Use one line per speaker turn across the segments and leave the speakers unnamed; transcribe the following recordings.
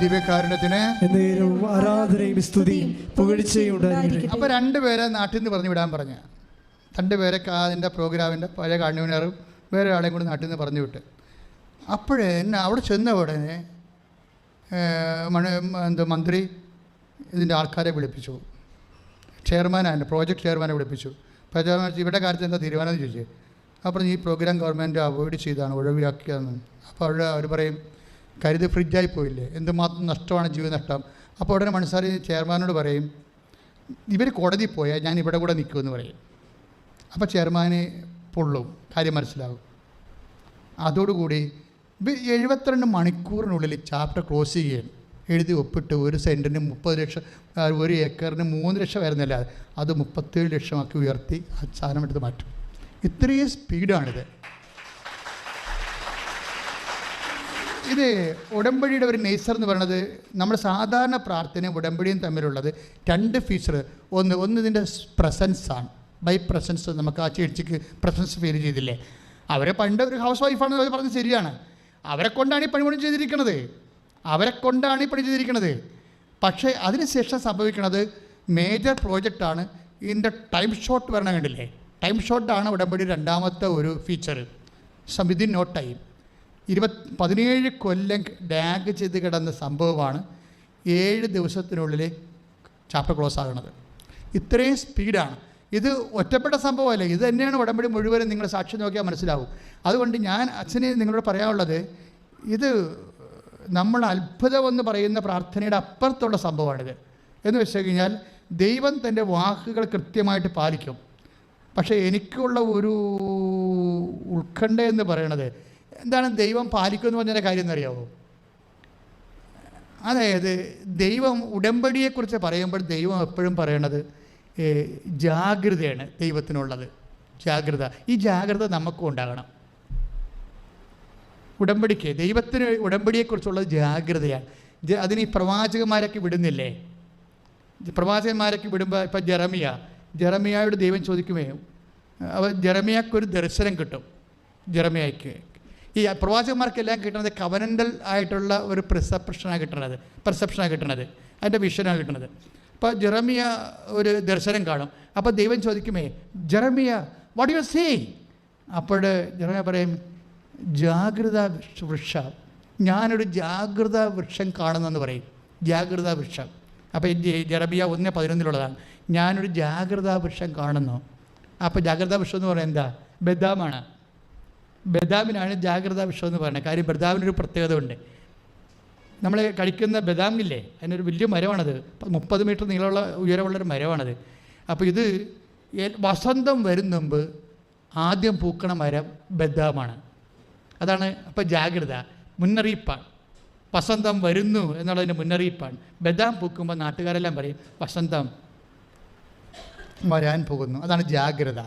ദിവ്യകാരുണ്യത്തിന്
ആരാധനയും സ്തുതിയും പുകഴ്ചയും
അപ്പോൾ രണ്ടുപേരെ നാട്ടിൽ നിന്ന് പറഞ്ഞു വിടാൻ പറഞ്ഞു. രണ്ടുപേരെ അതിന്റെ പ്രോഗ്രാമിന്റെ പഴയ കൺവീനറും വേറെ ആളെയും കൂടി നാട്ടിൽ നിന്ന് പറഞ്ഞു വിട്ട്. അപ്പോഴേ എന്നെ അവിടെ ചെന്ന ഉടനെ ഏഹ്, മണ എന്താ മന്ത്രി ഇതിന്റെ ആൾക്കാരെ വിളിപ്പിച്ചു. ചെയർമാനായിരുന്നു പ്രോജക്റ്റ് ചെയർമാനെ വിളിപ്പിച്ചു. ചെയർമാൻ ഇവിടെ കാര്യത്തിൽ എന്താ തീരുമാനം ചോദിച്ചു. അപ്പോൾ ഈ പ്രോഗ്രാം ഗവൺമെന്റ് അവോയ്ഡ് ചെയ്താണ് ഒഴിവാക്കിയതെന്ന് അപ്പോൾ അവിടെ അവർ പറയും കരുത് ഫ്രിഡ്ജായി പോയില്ലേ എന്തുമാത്രം നഷ്ടമാണ് ജീവിത നഷ്ടം അപ്പോൾ ഉടനെ മനസ്സാരി ചെയർമാനോട് പറയും ഇവർ കോടതി പോയാൽ ഞാൻ ഇവിടെ കൂടെ നിൽക്കുമെന്ന് പറയും. അപ്പോൾ ചെയർമാനെ പൊള്ളും കാര്യം മനസ്സിലാവും. അതോടുകൂടി എഴുപത്തിരണ്ട് മണിക്കൂറിനുള്ളിൽ ചാപ്റ്റർ ക്ലോസ് ചെയ്യുകയാണ്. എഴുതി ഒപ്പിട്ട് ഒരു സെന്റിന് മുപ്പത് ലക്ഷം ഒരു ഏക്കറിന് മൂന്ന് ലക്ഷം വരുന്നില്ല അത് മുപ്പത്തേഴ് ലക്ഷമാക്കി ഉയർത്തി ആ സാധനം എടുത്ത് മാറ്റും. ഇത്രയും സ്പീഡാണിത്. ഇത് ഉടമ്പടിയുടെ ഒരു നേച്ചർ എന്ന് പറയുന്നത് നമ്മൾ സാധാരണ പ്രാർത്ഥനയും ഉടമ്പടിയും തമ്മിലുള്ളത് രണ്ട് ഫീച്ചർ ഒന്ന് ഒന്ന് ഇതിന്റെ പ്രസൻസാണ് ബൈ പ്രസൻസ് നമുക്ക് ആ ചേച്ചിക്ക് പ്രസൻസ് ഫീൽ ചെയ്തില്ലേ? അവരെ പണ്ട് ഒരു ഹൗസ് വൈഫാണെന്ന് പറഞ്ഞത് ശരിയാണ്. അവരെ കൊണ്ടാണ് ഈ പണി പണി ചെയ്തിരിക്കുന്നത് അവരെ കൊണ്ടാണ് ഈ പണി ചെയ്തിരിക്കുന്നത് പക്ഷേ അതിനുശേഷം സംഭവിക്കുന്നത് മേജർ പ്രോജക്റ്റാണ് ഇതിന്റെ ടൈം ഷോട്ട് വരണം കണ്ടില്ലേ? ടൈം ഷോട്ടാണ് ഉടമ്പടി രണ്ടാമത്തെ ഒരു ഫീച്ചർ വിതിൻ നോ ടൈം ഇരുപത് പതിനേഴ് കൊല്ലം ഡാഗ് ചെയ്ത് കിടന്ന സംഭവമാണ് ഏഴ് ദിവസത്തിനുള്ളിൽ ചാപ്റ്റർ ക്ലോസ് ആകുന്നത്. ഇത്രയും സ്പീഡാണ് ഇത് ഒറ്റപ്പെട്ട സംഭവമല്ല? ഇത് തന്നെയാണ് ഉടമ്പടി മുഴുവനും നിങ്ങൾ സാക്ഷി നോക്കിയാൽ മനസ്സിലാവും. അതുകൊണ്ട് ഞാൻ അച്ഛനെ നിങ്ങളോട് പറയാനുള്ളത് ഇത് നമ്മൾ അത്ഭുതമെന്ന് പറയുന്ന പ്രാർത്ഥനയുടെ അപ്പുറത്തുള്ള സംഭവമാണിത്. എന്ന് വെച്ച് കഴിഞ്ഞാൽ ദൈവം തന്റെ വാക്കുകൾ കൃത്യമായിട്ട് പാലിക്കും. പക്ഷേ എനിക്കുള്ള ഒരു ഉത്കണ്ഠ എന്ന് പറയണത് എന്താണ് ദൈവം പാലിക്കുമെന്ന് പറഞ്ഞതിന്റെ കാര്യം എന്നറിയാമോ അതായത് ദൈവം ഉടമ്പടിയെക്കുറിച്ച് പറയുമ്പോൾ ദൈവം എപ്പോഴും പറയണത് ജാഗ്രതയാണ് ദൈവത്തിനുള്ളത്. ജാഗ്രത. ഈ ജാഗ്രത നമുക്കും ഉണ്ടാകണം. ഉടമ്പടിക്ക് ദൈവത്തിന് ഉടമ്പടിയെക്കുറിച്ചുള്ളത് ജാഗ്രതയാണ്. അതിന് ഈ പ്രവാചകന്മാരൊക്കെ വിടുന്നില്ലേ? പ്രവാചകന്മാരൊക്കെ വിടുമ്പോൾ ഇപ്പം ജെറമിയ ജെറമിയായോട് ദൈവം ചോദിക്കുമേ അവ ജെറമിയാക്കൊരു ദർശനം കിട്ടും ജെറമിയായ്ക്ക്. ഈ പ്രവാചകന്മാർക്കെല്ലാം കിട്ടുന്നത് കവനന്റൽ ആയിട്ടുള്ള ഒരു പ്രിസപ്ഷനാണ് കിട്ടുന്നത് പെർസെപ്ഷനാണ് കിട്ടുന്നത് അതിന്റെ വിഷനാണ് കിട്ടുന്നത് അപ്പോൾ ജെറമിയ ഒരു ദർശനം കാണും. അപ്പോൾ ദൈവം ചോദിക്കുമേ ജെറമിയ വാട്ട് യു സേ അപ്പോൾ ജെറമിയ പറയും ജാഗ്രത വൃക്ഷ- ഞാനൊരു ജാഗ്രത വൃക്ഷം കാണുന്നെന്ന് പറയും. ജാഗ്രത വൃക്ഷം. അപ്പോൾ ജെറബിയ ഒന്ന് പതിനൊന്നിലുള്ളതാണ്. ഞാനൊരു ജാഗ്രത വൃക്ഷം കാണുന്നു. അപ്പോൾ ജാഗ്രതാ വൃക്ഷം എന്ന് പറയുന്നത് എന്താ? ബദാമാണ്. ബദാമിനാണ് ജാഗ്രതാ വൃക്ഷം എന്ന് പറയുന്നത്. കാര്യം ബദാമിനൊരു പ്രത്യേകത ഉണ്ട് നമ്മൾ കഴിക്കുന്ന ബദാമില്ലേ അതിനൊരു വലിയ മരമാണത്. മുപ്പത് മീറ്റർ നീളമുള്ള ഉയരമുള്ളൊരു മരമാണത്. അപ്പോൾ ഇത് വസന്തം വരും മുമ്പ് ആദ്യം പൂക്കണ മരം ബദാമാണ്. അതാണ് അപ്പോൾ ജാഗ്രത മുന്നറിയിപ്പാണ്. വസന്തം വരുന്നു എന്നുള്ളതിന്റെ മുന്നറിയിപ്പാണ്. ബദാം പൂക്കുമ്പോൾ നാട്ടുകാരെല്ലാം പറയും വസന്തം വരാൻ പോകുന്നു. അതാണ് ജാഗ്രത.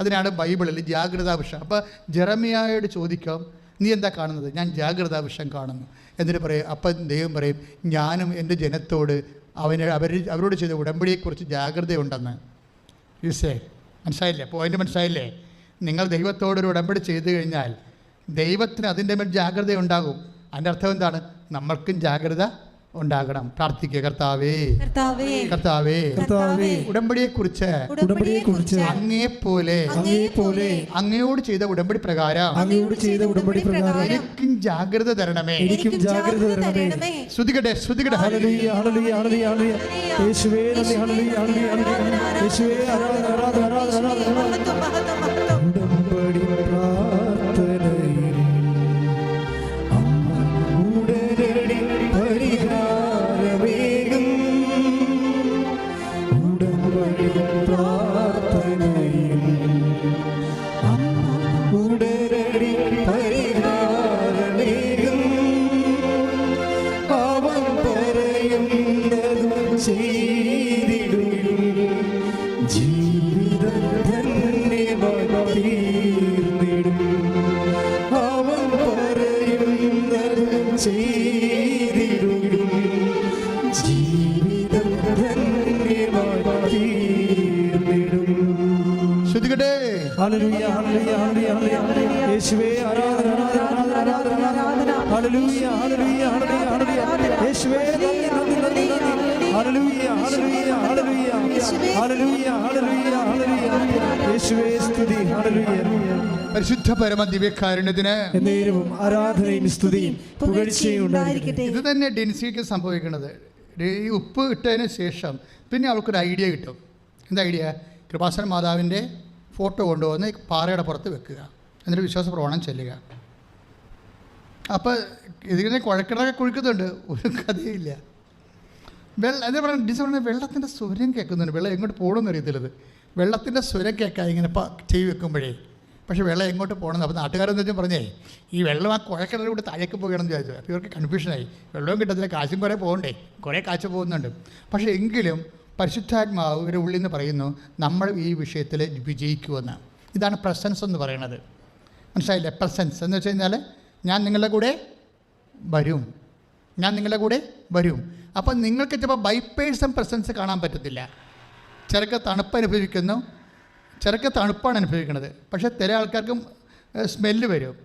അതിനാണ് ബൈബിളിൽ ജാഗ്രതാ വിഷം അപ്പോൾ ജെറമിയായോട് ചോദിക്കാം നീ എന്താ കാണുന്നത്? ഞാൻ ജാഗ്രതാ വിഷം കാണുന്നു. എന്നിട്ട് പറയും അപ്പം ദൈവം പറയും ഞാനും എന്റെ ജനത്തോട് അവന് അവർ അവരോട് ചെയ്ത ഉടമ്പടിയെക്കുറിച്ച് ജാഗ്രതയുണ്ടെന്ന്. യൂസേ മനസ്സിലായില്ലേ? പോയിന്റ് മനസ്സിലായില്ലേ? നിങ്ങൾ ദൈവത്തോടൊരു ഉടമ്പടി ചെയ്തു കഴിഞ്ഞാൽ ദൈവത്തിന് അതിന്റെ മേൽ ജാഗ്രത ഉണ്ടാകും അതിന്റെ അർത്ഥം എന്താണ്? നമ്മൾക്കും ജാഗ്രത ഉണ്ടാകണം. പ്രാർത്ഥിക്കുക കർത്താവേ
കർത്താവേ
കർത്താവേ
ഉടുമ്പടിയേ
കുറച്ച
അങ്ങേ
പോലെ
അങ്ങേ പോലെ
അങ്ങയോട് ചെയ്ത ഉടമ്പടി പ്രകാരം
അങ്ങയോട് ചെയ്ത ഉടമ്പടി പ്രകാരം
എനിക്കും ജാഗ്രത തരണമേ.
എനിക്കും ജാഗ്രത തരണമേ.
ശ്രുതികട്ടെ ശ്രുതികട്ടെ.
Hallelujah hallelujah hallelujah hallelujah. യേശുവേ ഹല്ലേലൂയ ഹല്ലേലൂയ ഹല്ലേലൂയ. യേശുവേ ആരാധന ആരാധന ആരാധന ആരാധന.
പരിശുദ്ധ പരമ ദിവ്യകാരുണ്യത്തിന്
എന്നേരവും ആരാധനയും സ്തുതിയും പുകഴ്ചയും ഉണ്ടായിരിക്കട്ടെ.
ഇത് തന്നെ ഡെൻസിക്ക് സംഭവിക്കുന്നത്. ഈ ഉപ്പ് ഇട്ടതിന് ശേഷം പിന്നെ അവൾക്കൊരു ഐഡിയ കിട്ടും. എന്താ ഐഡിയ? കൃപാസന മാതാവിന്റെ ഫോട്ടോ കൊണ്ടുവന്ന് പാറയുടെ പുറത്ത് വെക്കുക. എന്നിട്ട് വിശ്വാസ പ്രവണം ചെല്ലുക. അപ്പോൾ ഇതിങ്ങനെ കുഴക്കിടൊക്കെ കുഴിക്കുന്നുണ്ട്. ഒരു കഥയില്ല വെള്ളം അതേ പറഞ്ഞ പറഞ്ഞാൽ വെള്ളത്തിന്റെ സ്വരം കേൾക്കുന്നുണ്ട്. വെള്ളം എങ്ങോട്ട് പോകണമെന്ന് അറിയത്തില്ലത്. വെള്ളത്തിന്റെ സ്വരം കേൾക്കാം ഇങ്ങനെ ചെയ് വെക്കുമ്പോഴേ. പക്ഷേ വെള്ളം എങ്ങോട്ട് പോകണമെന്ന് അപ്പോൾ നാട്ടുകാരെന്ന് വെച്ചാൽ പറഞ്ഞേ ഈ വെള്ളം ആ കുഴക്കിടലൂടെ താഴേക്ക് പോകണമെന്ന് ചോദിച്ചു അപ്പോൾ ഇവർക്ക് കൺഫ്യൂഷനായി വെള്ളവും കിട്ടത്തില്ല കാശും കുറേ പോകണ്ടേ? കുറേ കാശ് പോകുന്നുണ്ട്. പക്ഷേ എങ്കിലും പരിശുദ്ധാത്മാവ് ഇവരുടെ ഉള്ളിൽ നിന്ന് പറയുന്നു നമ്മൾ ഈ വിഷയത്തിൽ വിജയിക്കുമെന്ന്. ഇതാണ് പ്രസൻസ് എന്ന് പറയുന്നത്. മനസ്സിലായില്ലേ? പ്രസൻസ് എന്ന് വെച്ച് കഴിഞ്ഞാൽ ഞാൻ നിങ്ങളുടെ കൂടെ വരും. ഞാൻ നിങ്ങളുടെ കൂടെ വരും. അപ്പം നിങ്ങൾക്ക് ചിലപ്പോൾ ബൈപ്പേഴ്സൺ പ്രസൻസ് കാണാൻ പറ്റത്തില്ല. ചിലക്ക് തണുപ്പ് അനുഭവിക്കുന്നു. ചിലക്ക് തണുപ്പാണ് അനുഭവിക്കുന്നത്. പക്ഷേ ചില ആൾക്കാർക്കും സ്മെല്ല് വരും.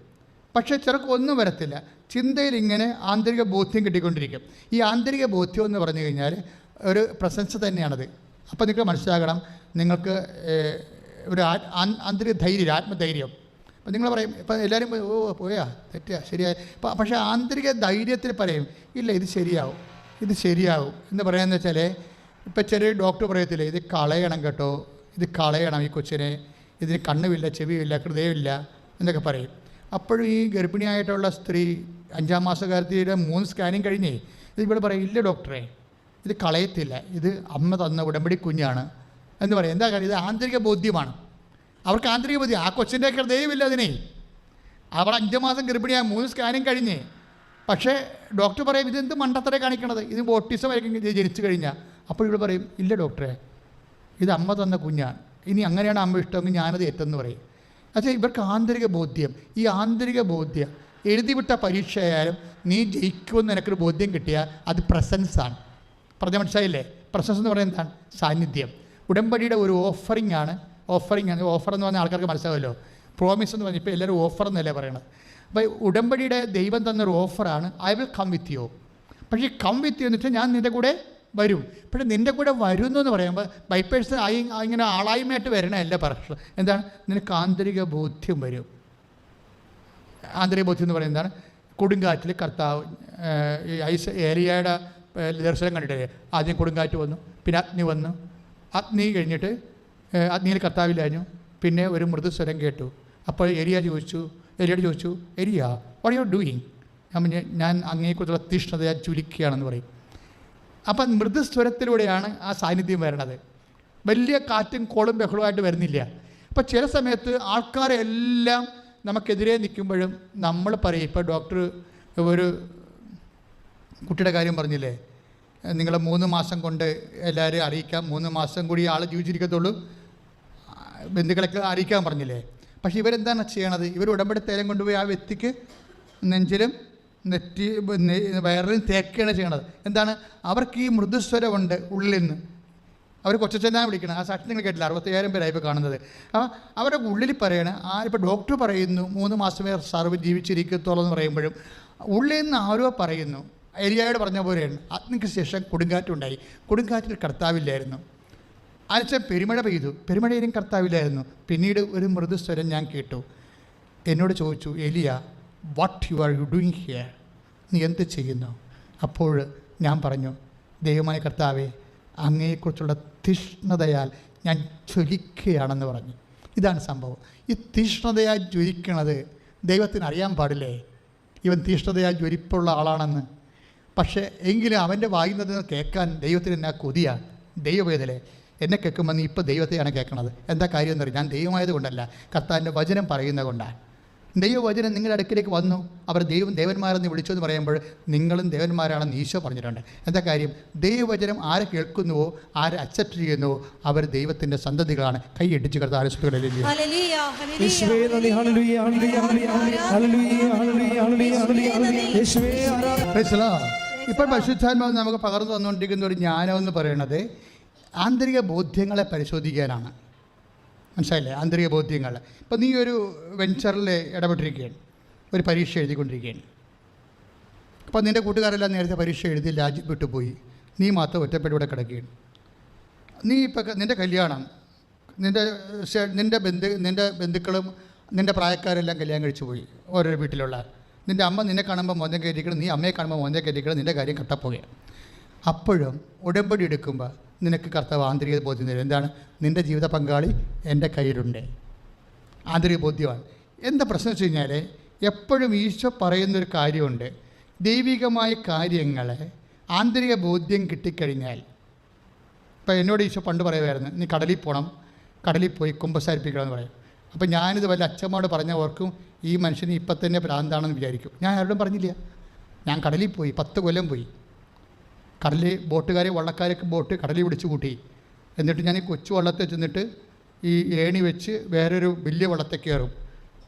പക്ഷേ ചിലർക്ക് ഒന്നും വരത്തില്ല. ചിന്തയിൽ ഇങ്ങനെ ആന്തരിക ബോധ്യം കിട്ടിക്കൊണ്ടിരിക്കും. ഈ ആന്തരിക ബോധ്യം എന്ന് പറഞ്ഞു കഴിഞ്ഞാൽ ഒരു പ്രസൻസ് തന്നെയാണത്. അപ്പോൾ നിങ്ങൾക്ക് മനസ്സിലാകണം നിങ്ങൾക്ക് ഒരു ആന്തരിക ധൈര്യം ആത്മധൈര്യം. അപ്പം നിങ്ങൾ പറയും ഇപ്പം എല്ലാവരും ഓ പോയാ തെറ്റാ ശരിയായി. പക്ഷേ ആന്തരിക ധൈര്യത്തിൽ പറയും ഇല്ല ഇത് ശരിയാവും. ഇത് ശരിയാകും. എന്ന് പറയാന്ന് വെച്ചാൽ ഇപ്പം ചെറിയ ഡോക്ടർ പറയത്തില്ലേ ഇത് കളയണം കേട്ടോ ഇത് കളയണം ഈ കൊച്ചിനെ ഇതിന് കണ്ണുമില്ല ചെവിയില്ല ഹൃദയമില്ല എന്നൊക്കെ പറയും. അപ്പോഴും ഈ ഗർഭിണിയായിട്ടുള്ള സ്ത്രീ അഞ്ചാം മാസക്കാരത്തിയുടെ മൂന്ന് സ്കാനിങ് കഴിഞ്ഞേ ഇത് ഇവിടെ പറയും ഇല്ല ഡോക്ടറെ ഇത് കളയത്തില്ല ഇത് അമ്മ തന്ന ഉടമ്പടി കുഞ്ഞാണ് എന്ന് പറയും. എന്താ കാര്യം? ഇത് ആന്തരിക ബോധ്യമാണ്. അവർക്ക് ആന്തരിക ബോധ്യം ആ കൊച്ചിന്റെ ഹൃദയമില്ല അതിനെ. അവിടെ അഞ്ച് മാസം ഗർഭിണിയായി മൂന്ന് സ്കാനിങ് കഴിഞ്ഞ് പക്ഷേ ഡോക്ടർ പറയും ഇതെന്ത് മണ്ടത്തരെ കാണിക്കണത്? ഇത് ഓട്ടിസം ആയിരിക്കും ജനിച്ചു കഴിഞ്ഞാൽ അപ്പോൾ ഇവിടെ പറയും ഇല്ല ഡോക്ടറെ ഇത് അമ്മ തന്ന കുഞ്ഞാണ്. ഇനി അങ്ങനെയാണ് അമ്മ ഇഷ്ടമെങ്കിൽ ഞാനത് ഏറ്റെന്ന് പറയും. പക്ഷേ ഇവർക്ക് ആന്തരിക ബോധ്യം. ഈ ആന്തരിക ബോധ്യം എഴുതിവിട്ട പരീക്ഷയായാലും നീ ജയിക്കുമെന്ന് എനിക്കൊരു ബോധ്യം കിട്ടിയാൽ അത് പ്രസൻസാണ്. പറഞ്ഞ മനസ്സിലായില്ലേ? പ്രസൻസ് എന്ന് പറയുന്നത് എന്താണ്? സാന്നിധ്യം. ഉടമ്പടിയുടെ ഒരു ഓഫറിംഗ് ആണ്. ഓഫറിംഗ് ആണ്. ഓഫർ എന്ന് പറഞ്ഞാൽ ആൾക്കാർക്ക് മനസ്സിലാവുമല്ലോ. പ്രോമിസ് എന്ന് പറഞ്ഞാൽ ഇപ്പോൾ എല്ലാവരും ഓഫർ എന്നല്ലേ പറയണത്? അപ്പോൾ ഉടമ്പടിയുടെ ദൈവം തന്നൊരു ഓഫറാണ് I will come with you പക്ഷേ കം വിത്ത് യു എന്നിട്ട് ഞാൻ നിന്റെ കൂടെ വരും. പക്ഷേ നിന്റെ കൂടെ വരുന്നു എന്ന് പറയുമ്പോൾ ബൈപ്പേഴ്സ് ആയി ഇങ്ങനെ ആളായ്മയായിട്ട് വരണമല്ല പ്രശ്നം. എന്താണ്? നിനക്ക് ആന്തരിക ബോധ്യം വരും. ആന്തരിക ബോധ്യം എന്ന് പറയുന്നത് എന്താണ്? കൊടുങ്കാറ്റിൽ കർത്താവ് ഐസ് ഏലിയയുടെ ദർശനം കണ്ടിട്ടില്ലേ? ആദ്യം കൊടുങ്കാറ്റ് വന്നു പിന്നെ അഗ്നി വന്നു. അഗ്നി കഴിഞ്ഞിട്ട് അഗ്നിയിൽ കർത്താവില്ലായിരുന്നു പിന്നെ ഒരു മൃദുസ്വരം കേട്ടു. അപ്പോൾ ഏരിയ ചോദിച്ചു എരിയോട് ചോദിച്ചു Elijah what you are doing ഞാൻ ഞാൻ അങ്ങേക്കുറിച്ചുള്ള തീഷ്ണത ചുരുക്കുകയാണെന്ന് പറയും. അപ്പം മൃദുസ്വരത്തിലൂടെയാണ് ആ സാന്നിധ്യം വരണത്. വലിയ കാറ്റും കോളും ബഹളമായിട്ട് വരുന്നില്ല. അപ്പം ചില സമയത്ത് ആൾക്കാരെ ആൾക്കാരെല്ലാം നമുക്കെതിരെ നിൽക്കുമ്പോഴും നമ്മൾ പറയും ഇപ്പോൾ ഡോക്ടർ ഒരു കുട്ടിയുടെ കാര്യം പറഞ്ഞില്ലേ നിങ്ങളെ മൂന്ന് മാസം കൊണ്ട് എല്ലാവരെയും അറിയിക്കാം മൂന്ന് മാസം കൂടി ആൾ ജീവിച്ചിരിക്കത്തുള്ളൂ ബന്ധുക്കളൊക്കെ അറിയിക്കാൻ പറഞ്ഞില്ലേ? പക്ഷേ ഇവരെന്താണ് ചെയ്യണത്? ഇവർ ഉടമ്പടി തേരം കൊണ്ടുപോയി ആ വ്യക്തിക്ക് നെഞ്ചിലും നെറ്റി വയറിലും തേക്കുകയാണ് ചെയ്യണത്. എന്താണ്? അവർക്ക് ഈ മൃദുസ്വരമുണ്ട് ഉള്ളിൽ നിന്ന്. അവർ കൊച്ചച്ചനാണ് വിളിക്കണം ആ സാക്ഷി നിങ്ങൾ കേട്ടില്ല. അറുപത്തയ്യായിരം പേരായി ഇപ്പോൾ കാണുന്നത്. അപ്പോൾ അവരുടെ ഉള്ളിൽ പറയണ ആ ഇപ്പോൾ ഡോക്ടർ പറയുന്നു മൂന്ന് മാസമേ സർവ് ജീവിച്ചിരിക്കത്തോളം എന്ന് പറയുമ്പോഴും. ഉള്ളിൽ നിന്ന് ആരോ പറയുന്നു. എലിയായോട് പറഞ്ഞ പോലെയാണ്. അഗ്നിക്ക് ശേഷം കൊടുങ്കാറ്റുണ്ടായി. കൊടുങ്കാറ്റിൽ കർത്താവില്ലായിരുന്നു. അനച്ച പെരുമഴ പെയ്തു. പെരുമഴയിലും കർത്താവില്ലായിരുന്നു പിന്നീട് ഒരു മൃദുസ്വരം ഞാൻ കേട്ടു. എന്നോട് ചോദിച്ചു Elijah what you are you doing here നീ എന്ത് ചെയ്യുന്നു? അപ്പോൾ ഞാൻ പറഞ്ഞു ദൈവമായ കർത്താവെ അങ്ങയെക്കുറിച്ചുള്ള തീഷ്ണതയാൽ ഞാൻ ജ്വലിക്കുകയാണെന്ന് പറഞ്ഞു. ഇതാണ് സംഭവം. ഈ തീഷ്ണതയാൽ ജ്വലിക്കണത് ദൈവത്തിന് അറിയാൻ പാടില്ലേ? ഇവൻ തീഷ്ണതയാൽ ജ്വലിപ്പുള്ള ആളാണെന്ന്. പക്ഷേ എങ്കിലും അവന്റെ വായുന്നത് കേൾക്കാൻ ദൈവത്തിന് എന്നാ കൊതിയാണ് ദൈവവേദലെ എന്നെ കേൾക്കുമ്പോൾ നീ ഇപ്പോൾ ദൈവത്തെയാണ് കേൾക്കണത്. എന്താ കാര്യം എന്ന് പറയും ഞാൻ ദൈവമായത് കൊണ്ടല്ല. കർത്താവിന്റെ വചനം പറയുന്നത് കൊണ്ടാണ് ദൈവവചനം നിങ്ങളുടെ അടുക്കിലേക്ക് വന്നു. അവർ ദൈവം ദേവന്മാരെന്ന് വിളിച്ചു എന്ന് പറയുമ്പോൾ നിങ്ങളും ദേവന്മാരാണെന്ന് ഈശോ പറഞ്ഞിട്ടുണ്ട്. എന്താ കാര്യം? ദൈവവചനം ആരെ കേൾക്കുന്നുവോ ആരെ അക്സെപ്റ്റ് ചെയ്യുന്നുവോ അവർ ദൈവത്തിന്റെ സന്തതികളാണ്. കൈ
യേശുവേ ആരാധന.
ഇപ്പോൾ പരിശുദ്ധാത്മാവ് നമുക്ക് പകർന്നു തന്നുകൊണ്ടിരിക്കുന്ന ഒരു ജ്ഞാനം എന്ന് പറയുന്നത് ആന്തരിക ബോധ്യങ്ങളെ പരിശോധിക്കാനാണ്. മനസ്സിലായില്ലേ? ആന്തരിക ബോധ്യങ്ങൾ ഇപ്പം നീ ഒരു വെഞ്ചറിൽ ഇടപെട്ടിരിക്കുകയാണ്. ഒരു പരീക്ഷ എഴുതിക്കൊണ്ടിരിക്കുകയാണ്. അപ്പോൾ നിന്റെ കൂട്ടുകാരെല്ലാം നേരത്തെ പരീക്ഷ എഴുതി രാജ്യം വിട്ടുപോയി. നീ മാത്രം ഒറ്റപ്പെട്ട് ഇവിടെ കിടക്കുകയാണ്. നീ ഇപ്പം നിന്റെ കല്യാണം നിന്റെ നിന്റെ ബന്ധു നിന്റെ ബന്ധുക്കളും നിന്റെ പ്രായക്കാരെല്ലാം കല്യാണം കഴിച്ചു പോയി. ഓരോ വീട്ടിലുള്ള. നിന്റെ അമ്മ നിന്നെ കാണുമ്പോൾ മോന്തം കയറ്റിക്കണം നീ അമ്മയെ കാണുമ്പോൾ മോന്തം കയറ്റിക്കണം നിന്റെ കാര്യം കട്ടപ്പോകുക അപ്പോഴും ഉടമ്പടി എടുക്കുമ്പോൾ നിനക്ക് കർത്താവ് ആന്തരിക ബോധ്യം തരും. എന്താണ്? നിന്റെ ജീവിത പങ്കാളി എന്റെ കയ്യിലുണ്ട്. ആന്തരിക ബോധ്യമാണ് എന്താ പ്രശ്നം വെച്ച് കഴിഞ്ഞാൽ എപ്പോഴും ഈശോ പറയുന്നൊരു കാര്യമുണ്ട്. ദൈവികമായ കാര്യങ്ങളെ ആന്തരിക ബോധ്യം കിട്ടിക്കഴിഞ്ഞാൽ ഇപ്പം എന്നോട് ഈശോ പണ്ട് പറയുമായിരുന്നു നീ കടലിൽ പോകണം കടലിൽ പോയി കുമ്പസാരിപ്പിക്കണം എന്ന് പറയും. അപ്പം ഞാനിത് വല്ല അച്ഛമ്മോട് പറഞ്ഞ ഓർക്കും ഈ മനുഷ്യന് ഇപ്പം തന്നെ ഭ്രാന്താണെന്ന് വിചാരിക്കും. ഞാൻ ആരോടും പറഞ്ഞില്ല. ഞാൻ കടലിൽ പോയി പത്ത് കൊല്ലം പോയി. കടലിൽ ബോട്ടുകാരെ വള്ളക്കാരൊക്കെ ബോട്ട് കടലിൽ പിടിച്ചു കൂട്ടി. എന്നിട്ട് ഞാൻ ഈ കൊച്ചു വള്ളത്തിൽ ചെന്നിട്ട് ഈ ഏണി വെച്ച് വേറൊരു വലിയ വള്ളത്തിൽ കയറും.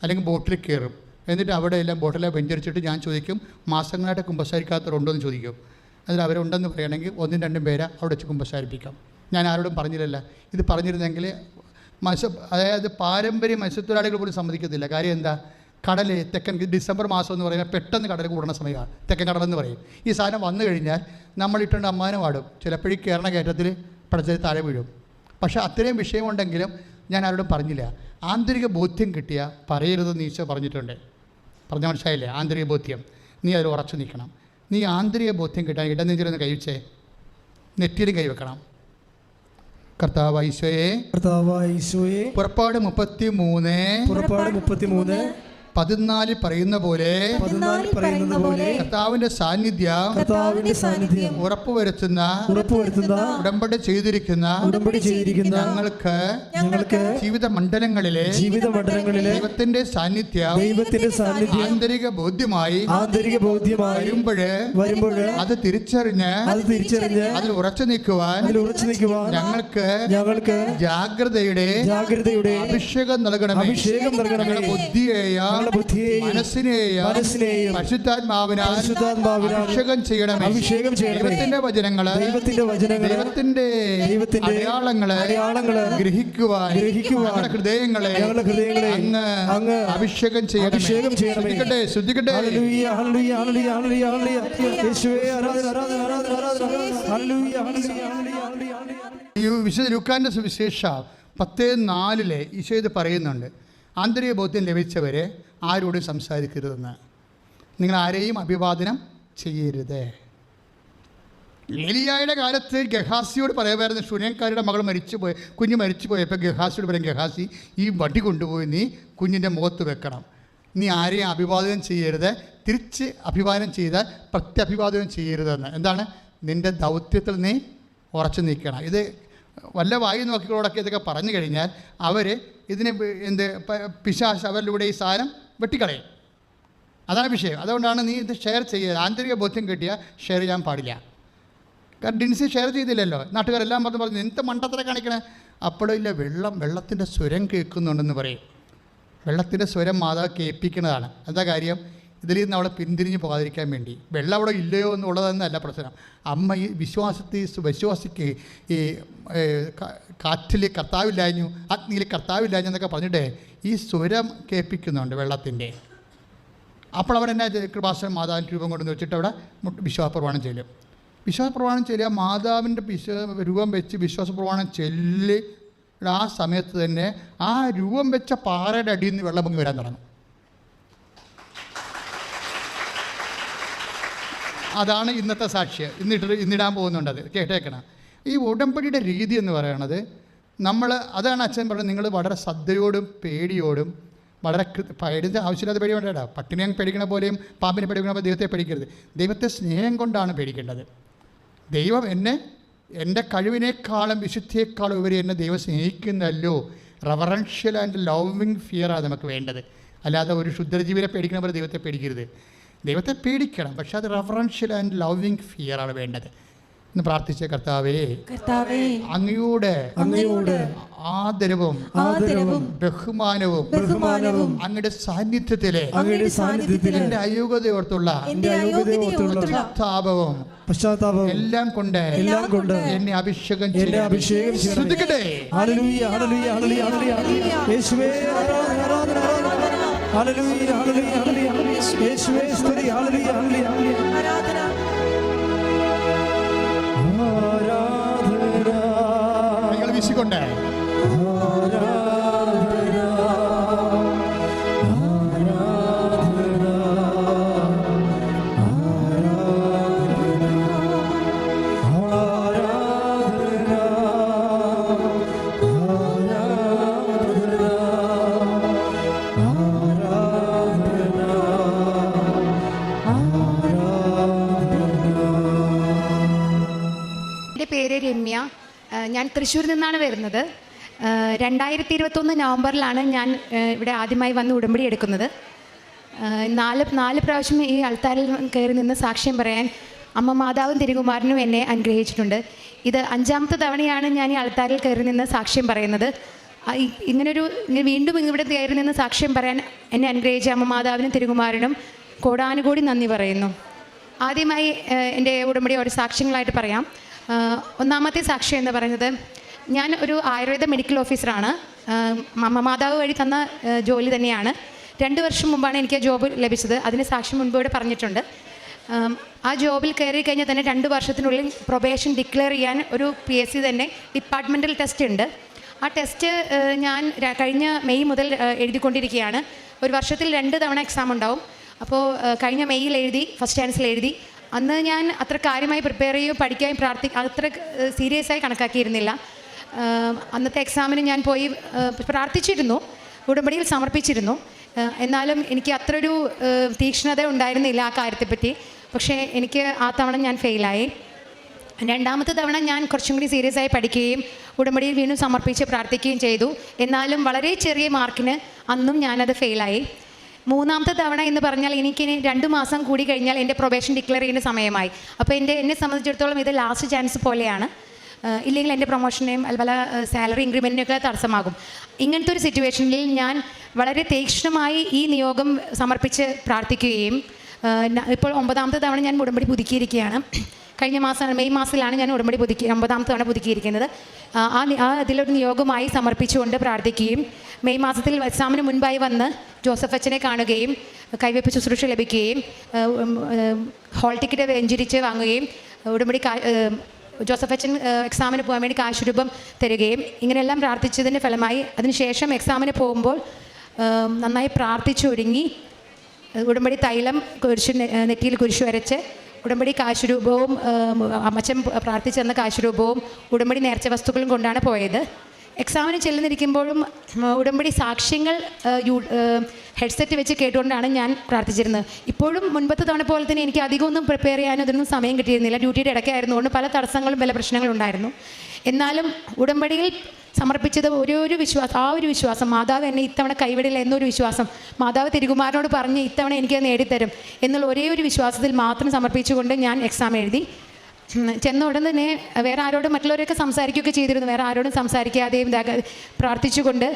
അല്ലെങ്കിൽ ബോട്ടിൽ കയറും. എന്നിട്ട് അവിടെ എല്ലാം ബോട്ടിലെ വെഞ്ചരിച്ചിട്ട് ഞാൻ ചോദിക്കും മാസങ്ങളായിട്ട് കുമ്പസാരിക്കാത്തവരുണ്ടോ എന്ന് ചോദിക്കും. അതിൽ അവരുണ്ടെന്ന് പറയുകയാണെങ്കിൽ ഒന്നും രണ്ടും പേരെ അവിടെ വെച്ച് കുമ്പസാരിപ്പിക്കാം. ഞാൻ ആരോടും പറഞ്ഞില്ലല്ല. ഇത് പറഞ്ഞിരുന്നെങ്കിൽ മത്സ്യ അതായത് പാരമ്പര്യ മത്സ്യത്തൊഴിലാളികൾ പോലും സമ്മതിക്കത്തില്ല. കാര്യം എന്താ? കടൽ തെക്കൻ ഡിസംബർ മാസം എന്ന് പറയുമ്പോൾ പെട്ടെന്ന് കടൽ കൂടുന്ന സമയമാണ്. തെക്കൻ കടൽ എന്ന് പറയും. ഈ സാധനം വന്നു കഴിഞ്ഞാൽ നമ്മൾ ഇട്ടുണ്ട് അമ്മാനം ആടും ചിലപ്പോഴും കയറണ കയറ്റത്തിൽ പടച്ചത് താഴെ വീഴും. പക്ഷേ അത്രയും വിഷയമുണ്ടെങ്കിലും ഞാൻ ആരോടും പറഞ്ഞില്ല. ആന്തരിക ബോധ്യം കിട്ടിയ പറയരുതെന്ന് ഈശോ പറഞ്ഞിട്ടുണ്ട്. പറഞ്ഞ മനസ്സിലായില്ലേ? ആന്തരിക ബോധ്യം. നീ അതിൽ ഉറച്ചു നിൽക്കണം. നീ ആന്തരിക ബോധ്യം കിട്ടാൻ ഇടനെഞ്ചിലൊന്ന് കൈവച്ചേ നെറ്റിയിലും കൈവെക്കണം കർത്താവ് ഈശോയെ.
കർത്താവ് ഈശോയെ.
പുറപ്പാട് മുപ്പത്തി മൂന്ന്
പുറപ്പാട് മുപ്പത്തിമൂന്ന്.
പതിനാലിൽ പറയുന്ന പോലെ
പതിനാല് പറയുന്നത് പോലെ
കർത്താവിന്റെ സാന്നിധ്യം
കർത്താവിന്റെ സാന്നിധ്യം
ഉറപ്പുവരുത്തുന്ന
ഉറപ്പുവരുത്തുന്ന
ഉടമ്പടി ചെയ്തിരിക്കുന്ന
ഉടമ്പടി ചെയ്തിരിക്കുന്ന
ഞങ്ങൾക്ക്
ഞങ്ങൾക്ക്
ജീവിത മണ്ഡലങ്ങളിലെ
ജീവിത മണ്ഡലങ്ങളിലെ
ദൈവത്തിന്റെ സാന്നിധ്യം
ദൈവത്തിന്റെ സാന്നിധ്യം
ആന്തരിക ബോധ്യമായി
ആന്തരിക ബോധ്യമായി
വരുമ്പോഴ്
വരുമ്പോഴ്
അത് തിരിച്ചറിഞ്ഞ്
അത് തിരിച്ചറിഞ്ഞ്
അതിൽ ഉറച്ചു നിൽക്കുവാൻ
അതിൽ ഉറച്ചു നിൽക്കുവാൻ
ഞങ്ങൾക്ക്
ഞങ്ങൾക്ക്
ജാഗ്രതയുടെ
ജാഗ്രതയുടെ
അഭിഷേകം നൽകണമേ.
അഭിഷേകം നൽകണമേ.
ഞങ്ങളുടെ ബുദ്ധിയെയും
ഞങ്ങളുടെ ബുദ്ധിയെയും
മനസ്സിനെയും
മനസ്സിനെയും
പരിശുദ്ധാത്മാവിനാൽ
പരിശുദ്ധാത്മാവിനാൽ
അഭിഷേകം ചെയ്യണമേ.
അഭിഷേകം ചെയ്യണമേ.
ദൈവത്തിന്റെ വചനങ്ങൾ
ദൈവത്തിന്റെ വചനങ്ങൾ
ദൈവത്തിന്റെ
ദൈവത്തിന്റെ
അടയാളങ്ങൾ
അടയാളങ്ങൾ
ഗ്രഹിക്കുവാൻ
ഗ്രഹിക്കുവാൻ
ഞങ്ങളുടെ ഹൃദയങ്ങളെ
ഞങ്ങളുടെ ഹൃദയങ്ങളെ
അങ്ങ്
അങ്ങ്
അഭിഷേകം ചെയ്യണമേ.
അഭിഷേകം ചെയ്യണം
ശ്രദ്ധിക്കട്ടെ ശ്രദ്ധിക്കട്ടെ.
Hallelujah hallelujah hallelujah hallelujah hallelujah. യേശുവേ ആരാധന ആരാധന ആരാധന ആരാധന. Hallelujah hallelujah hallelujah hallelujah.
ഈ വിശുദ്ധ ലുക്കാന്റെ സുവിശേഷ പത്ത് നാലിലെ ഈശോ ഇത് പറയുന്നുണ്ട്. ആന്തരിക ബോധ്യം ലഭിച്ചവരെ ആരോടും സംസാരിക്കരുതെന്ന്. നിങ്ങൾ ആരെയും അഭിവാദനം ചെയ്യരുത്. ഏലിയായുടെ കാലത്ത് ഗഹാസിയോട് പറയുമായിരുന്നു ശൂന്യക്കാരുടെ മകൾ മരിച്ചു പോയി കുഞ്ഞ് മരിച്ചു പോയപ്പോൾ ഗഹാസിയോട് പറയും ഗഹാസി ഈ വടി കൊണ്ടുപോയി നീ കുഞ്ഞിന്റെ മുഖത്ത് വെക്കണം. നീ ആരെയും അഭിവാദനം ചെയ്യരുത് തിരിച്ച് അഭിവാദനം ചെയ്താൽ പ്രത്യഭിവാദനം ചെയ്യരുതെന്ന്. എന്താണ്? നിന്റെ ദൗത്യത്തിൽ നീ ഉറച്ചു നിൽക്കണം. ഇത് വല്ല വായു നോക്കികളോടൊക്കെ ഇതൊക്കെ പറഞ്ഞു കഴിഞ്ഞാൽ അവർ ഇതിനെ എന്ത് പിശാശ് അവരിലൂടെ ഈ സാധനം വെട്ടിക്കളയും. അതാണ് വിഷയം. അതുകൊണ്ടാണ് നീ ഇത് ഷെയർ ചെയ്യുക ആന്തരിക ബോധ്യം കിട്ടിയാൽ ഷെയർ ചെയ്യാൻ പാടില്ല. കാരണം ഡിൻസി ഷെയർ ചെയ്തില്ലല്ലോ. നാട്ടുകാരെല്ലാം പറഞ്ഞു പറഞ്ഞു എന്ത് മണ്ടത്തര കാണിക്കണേ? അപ്പോഴും ഇല്ല വെള്ളം വെള്ളത്തിന്റെ സ്വരം കേൾക്കുന്നുണ്ടെന്ന് പറയും. വെള്ളത്തിന്റെ സ്വരം മാതാവ് കേൾപ്പിക്കുന്നതാണ്. എന്താ കാര്യം? ഇതിൽ നിന്ന് അവളെ പിന്തിരിഞ്ഞ് പോകാതിരിക്കാൻ വേണ്ടി. വെള്ളം അവിടെ ഇല്ലയോ എന്നുള്ളതെന്നല്ല പ്രശ്നം. അമ്മ ഈ വിശ്വാസത്തെ വിശ്വാസിക്ക് ഈ കാറ്റിൽ കർത്താവില്ലാഞ്ഞു അഗ്നിയിൽ കർത്താവില്ലാഞ്ഞു എന്നൊക്കെ പറഞ്ഞിട്ട് ഈ സ്വരം കേൾപ്പിക്കുന്നുണ്ട് വെള്ളത്തിന്റെ. അപ്പോൾ അവരെന്നെ? കൃപാസനം മാതാവിന്റെ രൂപം കൊണ്ടുവന്ന് വെച്ചിട്ട് അവിടെ വിശ്വാസപ്രമാണം ചെല്ലും. വിശ്വാസപ്രമാണം ചെല്ലുക മാതാവിന്റെ വിശ്വ രൂപം വെച്ച് വിശ്വാസപ്രമാണം ചെല്ലി. ആ സമയത്ത് തന്നെ ആ രൂപം വെച്ച പാറയുടെ അടിയിൽ നിന്ന് വെള്ളം പൊങ്ങി വരാൻ തുടങ്ങും. അതാണ് ഇന്നത്തെ സാക്ഷ്യം. ഇന്നിട്ട് ഇന്നിടാൻ പോകുന്നുണ്ട് അത് കേട്ടേക്കണം. ഈ ഉടമ്പടിയുടെ രീതി എന്ന് പറയുന്നത് നമ്മൾ അതാണ് അച്ഛൻ പറഞ്ഞത്. നിങ്ങൾ വളരെ ശ്രദ്ധയോടും പേടിയോടും വളരെ പേടിന്റെ ആവശ്യമില്ലാതെ പേടി വേണ്ട പട്ടിണിയെ പേടിക്കണ പോലെയും പാമ്പിനെ പേടിക്കണ പോലെ ദൈവത്തെ പേടിക്കരുത്. ദൈവത്തെ സ്നേഹം കൊണ്ടാണ് പേടിക്കേണ്ടത്. ദൈവം എന്നെ എന്റെ കഴിവിനേക്കാളും വിശുദ്ധിയേക്കാളും ഉപരി എന്നെ ദൈവം സ്നേഹിക്കുന്നല്ലോ റവറൻഷ്യൽ ആൻഡ് ലവിങ് ഫിയറാണ് നമുക്ക് വേണ്ടത്. അല്ലാതെ ഒരു ക്ഷുദ്രജീവിനെ പേടിക്കണ പോലെ ദൈവത്തെ പേടിക്കരുത്. ദൈവത്തെ പേടിക്കണം. പക്ഷേ അത് റവറൻഷ്യൽ ആൻഡ് ലവിങ് ഫിയറാണ് വേണ്ടത്. എന്ന് പ്രാർത്ഥിച്ച കർത്താവേ
കർത്താവേ
അങ്ങയുടെ
അങ്ങയുടെ
ആദരവും
ആദരവും
ബഹുമാനവും
ബഹുമാനവും
അങ്ങയുടെ സാന്നിധ്യത്തിലെ
അങ്ങയുടെ സാന്നിധ്യത്തിലെ
എന്റെ അയോഗ്യതയോർത്തുള്ള
എന്റെ അയോഗ്യതയോർത്തുള്ള
പശ്ചാത്താപവും
പശ്ചാത്താപം
എല്ലാം കൊണ്ട്
എല്ലാം കൊണ്ട്
എന്നെ അഭിഷേകം
എന്നെ. അഭിഷേകം.
ശ്രദ്ധിക്കട്ടെ
ഹല്ലേലൂയ ഹല്ലേലൂയ ഹല്ലേലൂയ ഹല്ലേലൂയ. യേശുവേ ആരാധന ആരാധന ആരാധന. Hallelujah hallelujah hallelujah. യേശുവേ സ്തുതി. Hallelujah hallelujah.
ഞാൻ തൃശ്ശൂരിൽ നിന്നാണ് വരുന്നത്. രണ്ടായിരത്തി ഇരുപത്തൊന്ന് നവംബറിലാണ് ഞാൻ ഇവിടെ ആദ്യമായി വന്ന് ഉടമ്പടി എടുക്കുന്നത്. നാല് നാല് പ്രാവശ്യം ഈ അൾത്താരിൽ കയറി നിന്ന് സാക്ഷ്യം പറയാൻ അമ്മ മാതാവും തിരുകുമാരനും എന്നെ അനുഗ്രഹിച്ചിട്ടുണ്ട്. ഇത് അഞ്ചാമത്തെ തവണയാണ് ഞാൻ ഈ അൾത്താരിൽ കയറി നിന്ന് സാക്ഷ്യം പറയുന്നത്. ഇങ്ങനൊരു ഇങ്ങനെ വീണ്ടും ഇവിടെ കയറി നിന്ന് സാക്ഷ്യം പറയാൻ എന്നെ അനുഗ്രഹിച്ച അമ്മ മാതാവിനും തിരുകുമാരനും കോടാനുകൂടി നന്ദി പറയുന്നു. ആദ്യമായി എന്റെ ഉടമ്പടി ഒരു സാക്ഷ്യങ്ങളായിട്ട് പറയാം. ഒന്നാമത്തെ സാക്ഷി എന്ന് പറയുന്നത് ഞാൻ ഒരു ആയുർവേദ മെഡിക്കൽ ഓഫീസറാണ് അമ്മ മാതാവ് വഴി തന്ന ജോലി തന്നെയാണ്. രണ്ട് വർഷം മുമ്പാണ് എനിക്ക് ജോബ് ലഭിച്ചത്. അതിന് സാക്ഷി മുൻപ് ഇവിടെ പറഞ്ഞിട്ടുണ്ട്. ആ ജോബിൽ കയറി കഴിഞ്ഞാൽ തന്നെ രണ്ട് വർഷത്തിനുള്ളിൽ പ്രൊബേഷൻ ഡിക്ലെയർ ചെയ്യാൻ ഒരു പി എസ് സി തന്നെ ഡിപ്പാർട്ട്മെന്റൽ ടെസ്റ്റ് ഉണ്ട്. ആ ടെസ്റ്റ് ഞാൻ കഴിഞ്ഞ മെയ് മുതൽ എഴുതിക്കൊണ്ടിരിക്കുകയാണ്. ഒരു വർഷത്തിൽ രണ്ട് തവണ എക്സാം ഉണ്ടാവും. അപ്പോൾ കഴിഞ്ഞ മെയ്യിൽ എഴുതി ഫസ്റ്റ് ചാൻസിൽ എഴുതി അന്ന് ഞാൻ അത്ര കാര്യമായി പ്രിപ്പയർ ചെയ്യുകയും പഠിക്കുകയും പ്രാർത്ഥി അത്ര സീരിയസ് ആയി കണക്കാക്കിയിരുന്നില്ല. അന്നത്തെ എക്സാമിന് ഞാൻ പോയി പ്രാർത്ഥിച്ചിരുന്നു. ഉടമ്പടിയിൽ സമർപ്പിച്ചിരുന്നു. എന്നാലും എനിക്ക് അത്ര ഒരു തീക്ഷ്ണത ഉണ്ടായിരുന്നില്ല ആ കാര്യത്തെപ്പറ്റി. പക്ഷേ എനിക്ക് ആ തവണ ഞാൻ ഫെയിലായി രണ്ടാമത്തെ തവണ ഞാൻ കുറച്ചും കൂടി സീരിയസ് ആയി പഠിക്കുകയും ഉടമ്പടിയിൽ വീണ്ടും സമർപ്പിച്ച് പ്രാർത്ഥിക്കുകയും ചെയ്തു. എന്നാലും വളരെ ചെറിയ മാർക്കിന് അന്നും ഞാനത് ഫെയിലായി മൂന്നാമത്തെ തവണ എന്ന് പറഞ്ഞാൽ എനിക്കിനി രണ്ട് മാസം കൂടി കഴിഞ്ഞാൽ എന്റെ പ്രൊബേഷൻ ഡിക്ലെയർ ചെയ്യുന്ന സമയമായി. അപ്പോൾ എന്റെ എന്നെ സംബന്ധിച്ചിടത്തോളം ഇത് ലാസ്റ്റ് ചാൻസ് പോലെയാണ്. ഇല്ലെങ്കിൽ എന്റെ പ്രൊമോഷനെയും അതുപോലെ സാലറി ഇൻക്രിമെന്റിനൊക്കെ തടസ്സമാകും. ഇങ്ങനത്തെ ഒരു സിറ്റുവേഷനിൽ ഞാൻ വളരെ തീക്ഷ്ണമായി ഈ നിയോഗം സമർപ്പിച്ച് പ്രാർത്ഥിക്കുകയും ഇപ്പോൾ ഒമ്പതാമത്തെ തവണ ഞാൻ ഉടമ്പടി പുതുക്കിയിരിക്കുകയാണ്. കഴിഞ്ഞ മാസം മെയ് മാസത്തിലാണ് ഞാൻ ഉടമ്പടി പുതുക്കി ഒമ്പതാമത്തെ തവണ പുതുക്കിയിരിക്കുന്നത്. ആ, ആ അതിലൊരു നിയോഗമായി സമർപ്പിച്ചുകൊണ്ട് പ്രാർത്ഥിക്കുകയും മെയ് മാസത്തിൽ എക്സാമിന് മുൻപായി വന്ന് ജോസഫ് അച്ഛനെ കാണുകയും കൈവയ്പ് ശുശ്രൂഷ ലഭിക്കുകയും ഹോൾ ടിക്കറ്റ് വെഞ്ചരിച്ച് വാങ്ങുകയും ഉടമ്പടി ജോസഫ് അച്ഛൻ എക്സാമിന് പോകാൻ വേണ്ടി കാശുരൂപം തരികയും ഇങ്ങനെയെല്ലാം പ്രാർത്ഥിച്ചതിന്റെ ഫലമായി അതിനുശേഷം എക്സാമിന് പോകുമ്പോൾ നന്നായി പ്രാർത്ഥിച്ചൊരുങ്ങി ഉടമ്പടി തൈലം കുരിശ് നെറ്റിയിൽ കുരിശ് വരച്ച് ഉടമ്പടി കാശുരൂപവും അമ്മച്ചൻ പ്രാർത്ഥിച്ചു തന്ന കാശുരൂപവും ഉടമ്പടി നേർച്ച വസ്തുക്കളും കൊണ്ടാണ് പോയത്. എക്സാമിന് ചെല്ലുന്നിരിക്കുമ്പോഴും ഉടമ്പടി സാക്ഷ്യങ്ങൾ ഹെഡ്സെറ്റ് വെച്ച് കേട്ടുകൊണ്ടാണ് ഞാൻ പ്രാർത്ഥിച്ചിരുന്നത്. ഇപ്പോഴും മുൻപത്തെ തവണ പോലെ തന്നെ എനിക്ക് അധികമൊന്നും പ്രിപ്പയർ ചെയ്യാനും ഇതിനൊന്നും സമയം കിട്ടിയിരുന്നില്ല. ഡ്യൂട്ടിയുടെ ഇടയ്ക്കായിരുന്നുകൊണ്ട് പല തടസ്സങ്ങളും പല പ്രശ്നങ്ങളും ഉണ്ടായിരുന്നു. എന്നാലും ഉടമ്പടിയിൽ സമർപ്പിച്ചത് ഒരു ഒരു വിശ്വാസം ആ ഒരു വിശ്വാസം മാതാവ് എന്നെ ഇത്തവണ കൈവിടില്ല എന്നൊരു വിശ്വാസം മാതാവ് തിരുകുമാരനോട് പറഞ്ഞ് ഇത്തവണ എനിക്ക് നേടിത്തരും എന്നുള്ള ഒരേ ഒരു വിശ്വാസത്തിൽ മാത്രം സമർപ്പിച്ചുകൊണ്ട് ഞാൻ എക്സാം എഴുതി. ചെന്ന ഉടൻ തന്നെ വേറെ ആരോടും മറ്റുള്ളവരൊക്കെ സംസാരിക്കുകയൊക്കെ ചെയ്തിരുന്നു. വേറെ ആരോടും സംസാരിക്കാതെയും പ്രാർത്ഥിച്ചുകൊണ്ട്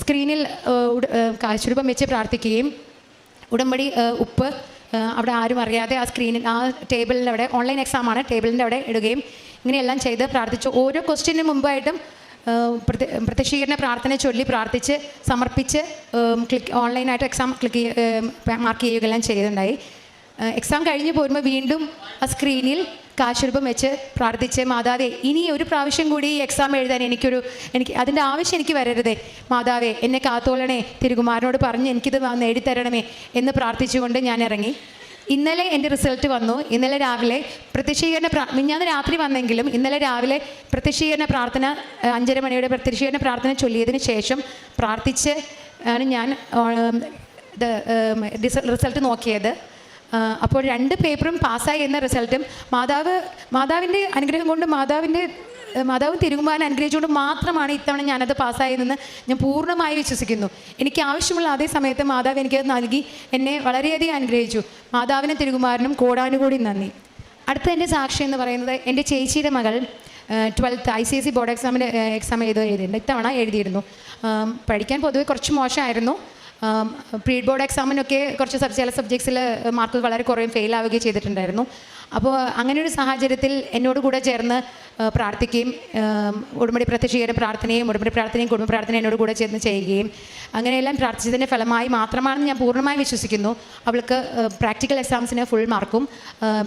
സ്ക്രീനിൽ കാശുരൂപം വെച്ച് പ്രാർത്ഥിക്കുകയും ഉടമ്പടി ഉപ്പ് അവിടെ ആരും അറിയാതെ ആ സ്ക്രീനിൽ ആ ടേബിളിന്റെ അവിടെ ഓൺലൈൻ എക്സാം ആണ് ടേബിളിന്റെ അവിടെ ഇടുകയും ഇങ്ങനെയെല്ലാം ചെയ്ത് പ്രാർത്ഥിച്ചു. ഓരോ ക്വസ്റ്റ്യന് മുമ്പായിട്ടും പ്രത്യക്ഷീകരണ പ്രാർത്ഥന ചൊല്ലി പ്രാർത്ഥിച്ച് സമർപ്പിച്ച് ക്ലിക്ക് ഓൺലൈനായിട്ട് എക്സാം ക്ലിക്ക് മാർക്ക് ചെയ്യുകയെല്ലാം ചെയ്തിട്ടുണ്ടായി. എക്സാം കഴിഞ്ഞ് പോരുമ്പോൾ വീണ്ടും ആ സ്ക്രീനിൽ കാശുരൂപം വെച്ച് പ്രാർത്ഥിച്ച് മാതാവേ ഇനി ഒരു പ്രാവശ്യം കൂടി ഈ എക്സാം എഴുതാൻ എനിക്കൊരു എനിക്ക് അതിന്റെ ആവശ്യം എനിക്ക് വരരുതേ. മാതാവേ എന്നെ കാത്തോളണേ. തിരുകുമാരനോട് പറഞ്ഞ് എനിക്കിത് നേടിത്തരണമേ എന്ന് പ്രാർത്ഥിച്ചുകൊണ്ട് ഞാൻ ഇറങ്ങി. ഇന്നലെ എന്റെ റിസൾട്ട് വന്നു. ഇന്നലെ രാവിലെ പ്രത്യക്ഷീകരണ പ്രാ മിഞ്ഞാന്ന് രാത്രി വന്നെങ്കിലും ഇന്നലെ രാവിലെ പ്രത്യക്ഷീകരണ പ്രാർത്ഥന അഞ്ചര മണിയുടെ പ്രത്യക്ഷീകരണ പ്രാർത്ഥന ചൊല്ലിയതിന് ശേഷം പ്രാർത്ഥിച്ച് ആണ് ഞാൻ റിസൾട്ട് നോക്കിയത്. അപ്പോൾ രണ്ട് പേപ്പറും പാസ്സായി എന്ന റിസൾട്ടും മാതാവ് മാതാവിന്റെ അനുഗ്രഹം കൊണ്ട് മാതാവിന്റെ മാതാവ് തിരുകുമാരൻ അനുഗ്രഹിച്ചുകൊണ്ട് മാത്രമാണ് ഇത്തവണ ഞാനത് പാസ്സായതെന്ന് ഞാൻ പൂർണമായി വിശ്വസിക്കുന്നു. എനിക്ക് ആവശ്യമുള്ള അതേ സമയത്ത് മാതാവ് എനിക്കത് നൽകി എന്നെ വളരെയധികം അനുഗ്രഹിച്ചു. മാതാവിനും തിരുകുമാരനും കോടാനുകൂടി നന്ദി. അടുത്ത എന്റെ സാക്ഷി എന്ന് പറയുന്നത് എന്റെ ചേച്ചിയുടെ മകൾ twelfth I C S C board എക്സാമിന് എക്സാം എഴുതി എഴുതിയിട്ടുണ്ട്. ഇത്തവണ എഴുതിയിരുന്നു. പഠിക്കാൻ പൊതുവെ കുറച്ച് മോശമായിരുന്നു. പ്രീ ബോർഡ് എക്സാമിനൊക്കെ കുറച്ച് സബ് ചില സബ്ജക്ട്സിൽ മാർക്ക് വളരെ കുറയും ഫെയിൽ ആവുകയും ചെയ്തിട്ടുണ്ടായിരുന്നു. അപ്പോൾ അങ്ങനെ ഒരു സാഹചര്യത്തിൽ എന്നോട് കൂടെ ചേർന്ന് പ്രാർത്ഥിക്കുകയും ഉടമ്പടി പ്രത്യക്ഷീകരണ പ്രാർത്ഥനയും ഉടമ്പടി പ്രാർത്ഥനയും കുടുംബ പ്രാർത്ഥനയും എന്നോട് കൂടെ ചേർന്ന് ചെയ്യുകയും അങ്ങനെയെല്ലാം പ്രാർത്ഥിച്ചതിന്റെ ഫലമായി മാത്രമാണെന്ന് ഞാൻ പൂർണമായി വിശ്വസിക്കുന്നു. അവൾക്ക് പ്രാക്ടിക്കൽ എക്സാംസിന് ഫുൾ മാർക്കും